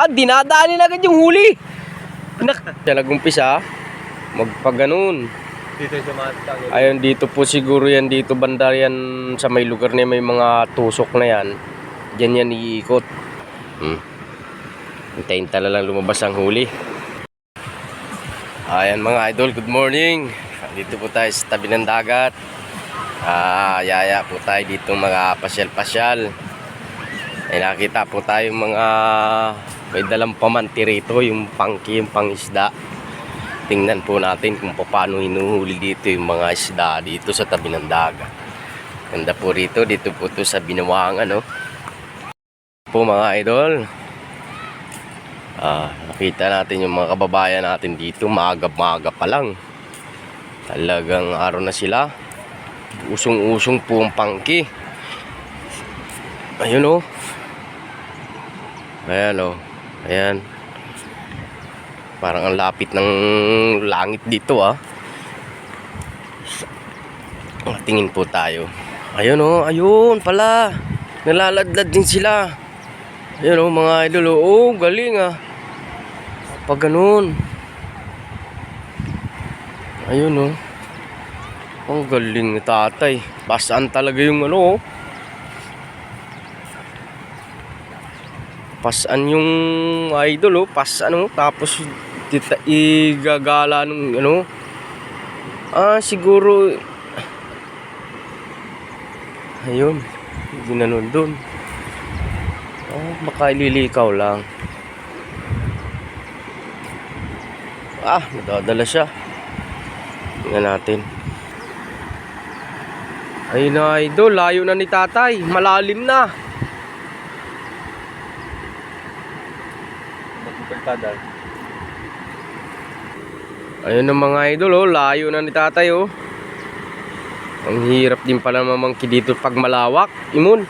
Ah, dinadaanin agad yung huli. Nak, siya nag-umpisa, magpaganon. Dito sa mga. Ayun, dito po siguro yan, dito banda yan sa may lugar na may mga tusok na yan. Diyan yan iikot. Hmm. Hintayin tala lang lumabas ang huli. Ayan mga idol, good morning. Dito po tayo sa tabi ng dagat. Ah, yaya po tayo dito mga pasyal-pasyal. Ay nakita po tayo mga may dalang pamanti rito, yung pangki, yung pangisda. Tingnan po natin kung paano hinuhuli dito yung mga isda dito sa tabi ng dagat. Ganda po rito, dito po to sa binawangan, no? Po mga idol. Ah, nakita natin yung mga kababayan natin dito, maaga-maaga pa lang. Talagang araw na sila. Usong-usong po ang pangki. Ayun oh. Ayan oh. Ayan. Parang ang lapit ng langit dito ah. Ah, Tingin po tayo. Ayun oh, ayun pala. Nalaladlad din sila. Ayun oh, mga idol oh. Oh, galing ah. Pag ganun. Ayun oh. Ang galing ni tatay. Basaan talaga yung ano oh. Pasan yung idol oh, pas ano, tapos tita, igagala nung ano. Ah, siguro Ayun, ginanon doon. Oh, baka ililikaw lang. Ah, nadadala siya. Tingnan natin. Ayun na idol, layo na ni tatay. Malalim na. Magpagkadal. Ayun na mga idol, oh, layo na ni tatay, oh. Ang hirap din pala mamangki dito pag malawak. Imun.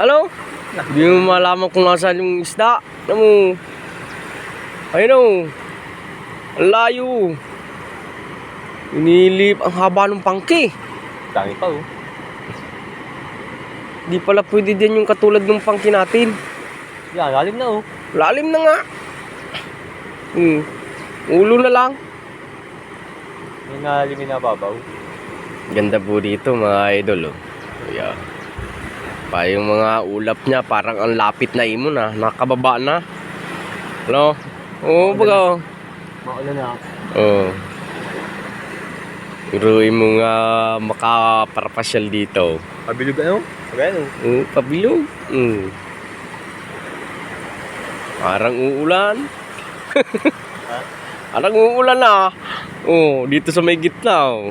Hello? Hindi mo malaman kung nasaan yung isda. Ano mo? Ayun, oh. Ang layo. Inilip ang haba ng pangki. Tangi pa oh. Di pala pwede din yung katulad ng pangki natin. Yan, lalim na oh. Lalim na nga. Hmm. Ulo na lang. Yung nalalim yung nababaw. Ganda po dito mga idol. Oh. Yeah. Pa yung mga ulap niya parang ang lapit na imon na. Nakababa na. Hello? Oo, oh, baga. oh. Maulan na. Oo. Oh. Iruin mo nga makaparpasyal dito. Pabilog ano? Ayan oh. Oo, pabilog. Mm. Parang uulan. Parang uulan na. Oh, dito sa may gitna. Oh.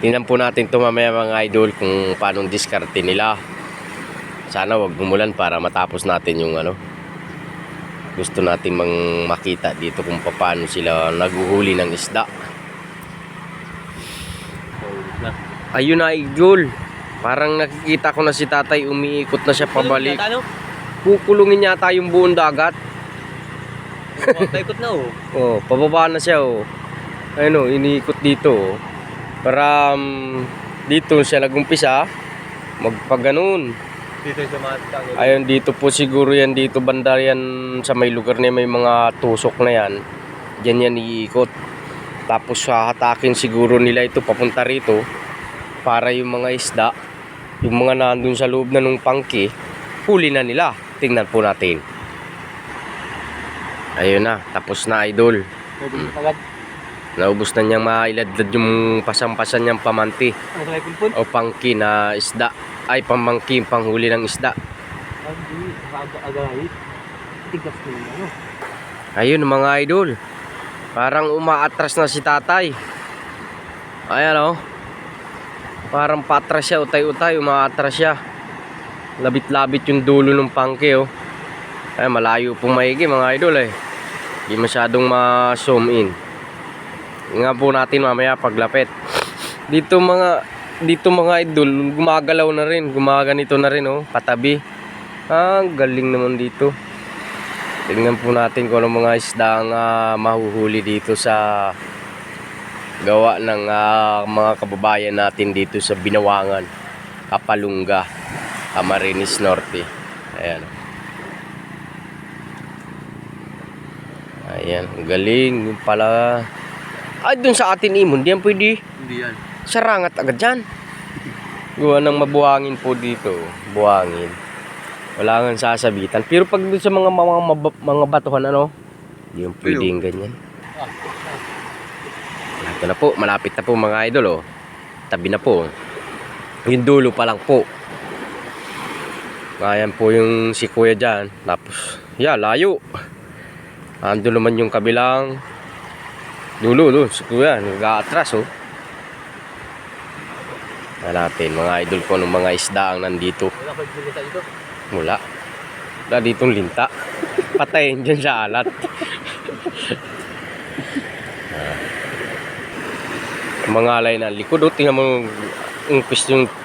Tingnan po natin to mamaya mga idol kung paano diskarte nila. Sana wag gumulan para matapos natin yung ano. Gusto natin mang makita dito kung paano sila naguhuli ng isda. Ayun na idol. Parang nakikita ko na si tatay umiikot na siya pabalik. Kukulungin yata yung buong dagat. Paikot na oh. Oh, pababa na siya oh. Ayun oh, iniikot dito oh. Para um, dito siya nagumpisa magpaganon. Dito sa mga. Ayun dito po siguro yan dito banda yan sa may lugar na may mga tusok na yan. Diyan yan iikot. Tapos hahatakin siguro nila ito papunta rito para yung mga isda, yung mga nandun sa loob na nung pangki, huli na nila. Tingnan po natin. Ayun na, tapos na idol. Pwede mo agad. Naubos na niyang mailadlad yung pasampasan niyang pamanti o pangki na isda. Ay, pamangki, panghuli ng isda. Ano. Ayun mga idol. Parang umaatras na si tatay. Ayan oh. Parang patras siya, utay-utay, umaatras siya. Labit-labit yung dulo ng pangke oh. Ay, malayo pong maigi mga idol eh. Hindi masyadong ma-zoom in. Nga po natin mamaya paglapit. Dito mga dito mga idol, gumagalaw na rin, gumaganito na rin oh, katabi. Ah, ang galing naman dito. Tingnan po natin kung ano mga isda ang ah, mahuhuli dito sa gawa ng ah, mga kababayan natin dito sa Binawangan, Kapalungga. Camarines Norte. Ayan. Ayan, galing. Yung pala. Ay, dun sa atin imon, di yan pwede. Hindi yan. Sarangat agad dyan. Gawa ng mabuhangin po dito. Buhangin. Wala nga sasabitan. Pero pag dun sa mga mga, mga, mga batuhan, ano? Yung pwedeng ganyan. Ito na po, malapit na po mga idol, oh. Tabi na po. Yung dulo pa lang po. Ayan po yung si kuya dyan. Tapos, yeah, layo. Ando naman yung kabilang dulo, dulo. Si kuya, nag-aatras, oh. Hanapin, mga idol ko ng mga isda ang nandito. Mula. Wala ditong linta. Patayin dyan sa alat. Mga alay na likod. Oh, tingnan mo yung, yung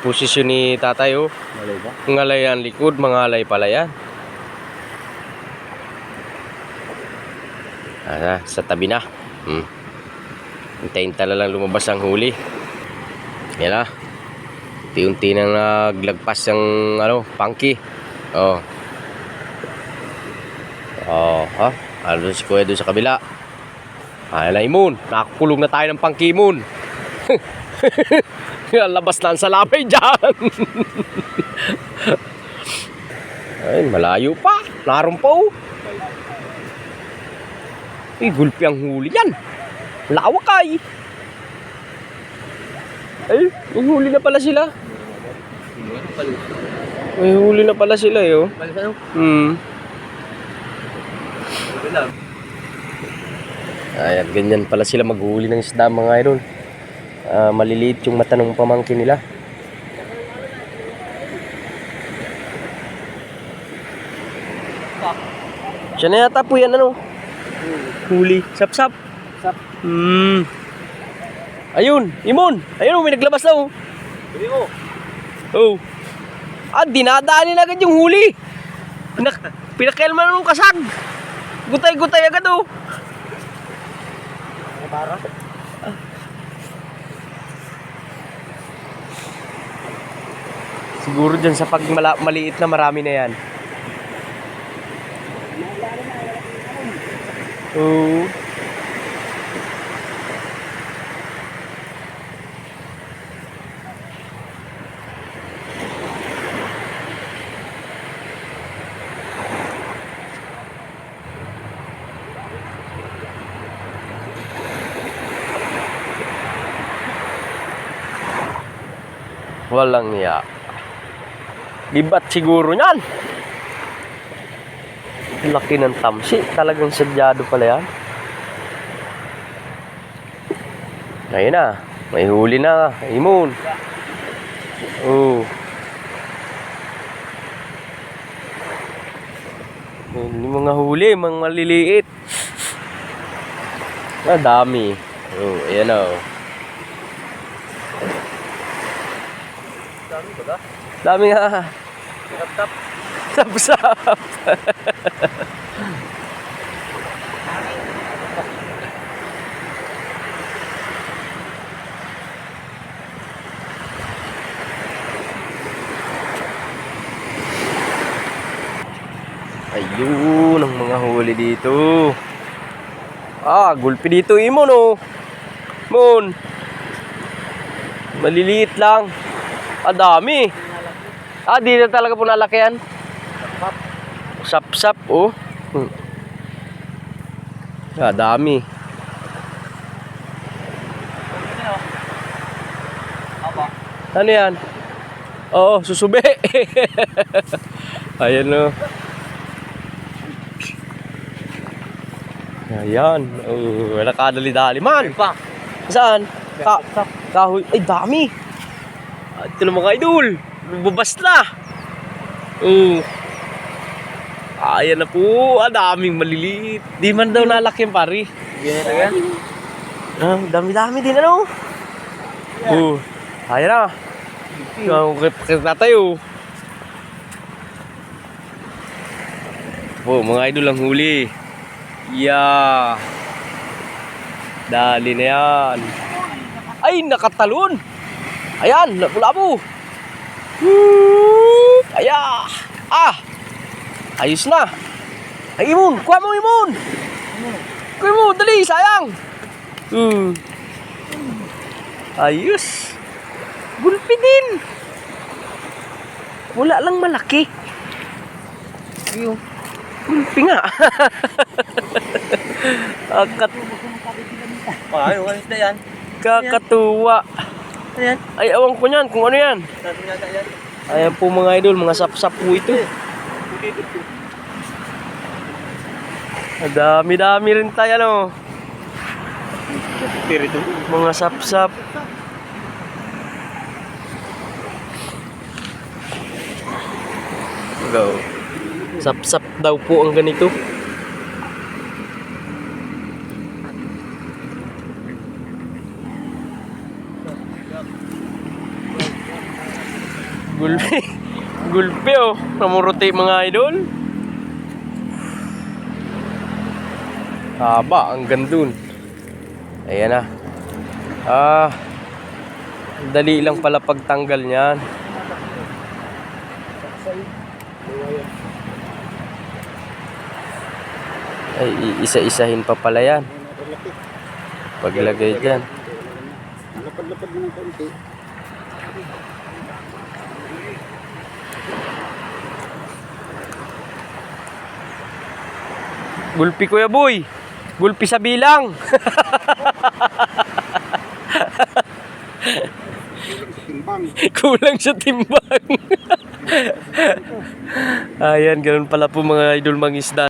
posisyon ni tatay. Oh. Malay ba? Mga alay ang likod, mga alay pala yan. Ah, sa tabi na. Hmm. Hintayin tala lang lumabas ang huli. Yan na. Unti-unti nang naglagpas ang ano, pangki. Oh. Oh, ha? Ano si Kuya doon sa kabila? Ay, imun. Nakakulong na tayo ng pangkimon. Labas na ang salapay dyan. Ay, malayo pa. Naroon pa oh. Ay, gulpi ang huli yan. Lawak ay. Ay, may huli na pala sila. May huli na pala sila eh, oh. Hmm. Ayan, ganyan pala sila maghuli ng isda mga idol. Ah, maliliit yung mata ng pamangkin nila. Siya na yata po yan ano? Huli. Sap-sap. Sap. Hmm. Ayun, Imon. Ayun, oh, may naglabas na oh. Mo. Oh. Ah, dinadaanin agad yung huli. Pinak pinakailman ng kasag. Gutay-gutay agad oh. Mga Siguro dyan sa pag maliit na marami na yan. Oo. Walang ya. Libat siguro niyan. Laki ng tamsi. Talagang sadyado pala yan. Ayun na. May huli na. Imon. Oh. Yun, Yung mga huli, mga maliliit. Ah, dami. Oh, ayan na. Oh. Dami ba? Dami nga. Tap-tap. Sap-sap. Ayun ang mga huli dito. Ah, gulpi dito imon oh. Mon. Maliliit lang. Ah, dami. Ah, di na talaga po nalaki yan. Sap-sap, oh. Hmm. Ah, dami. Ano yan? Oo, susube. Ayan, oh. Ayan. Oh, nakadali-dali man. Pa. Saan? Ka kahoy. Ay, dami. Ito na mga idol. Bubas na. Oh. Ayan na po. Ah, daming maliliit. Di man daw nalaki yung pari. Yan na talaga. Ah, dami-dami din ano. Oh. Ayan na. Ikaw, kita tayo. Po, mga idol ang huli. Yeah. Dali na yan. Ay, nakatalon. Ayan, labo-labo. Aya! Ah! Ayos na! Ay, Imon! Kuha mo, Imon! Kuha mo, dali! Sayang! Hmm. Ayos! Gulpi din! Wala lang malaki. Yung. Gulpi nga. Kakat yung alis na yan. kakatuwa. Ayan. Ay, awang ko niyan kung ano yan. Ayan po mga idol, mga sap-sap po ito. Dami-dami rin tayo, ano. Mga sap-sap. Go. Sap-sap daw po ang ganito. Gulpi. Gulpi oh. Namuruti mga idol. Haba ang gandun. Ayan na. Ah. Dali lang pala pagtanggal niyan. Ay, isa-isahin pa pala yan. Paglagay dyan. Lapad-lapad ng konti. Gulpi kuya boy. Gulpi sa bilang. Kulang sa timbang. Ayan, ganun pala po mga idol mangisda.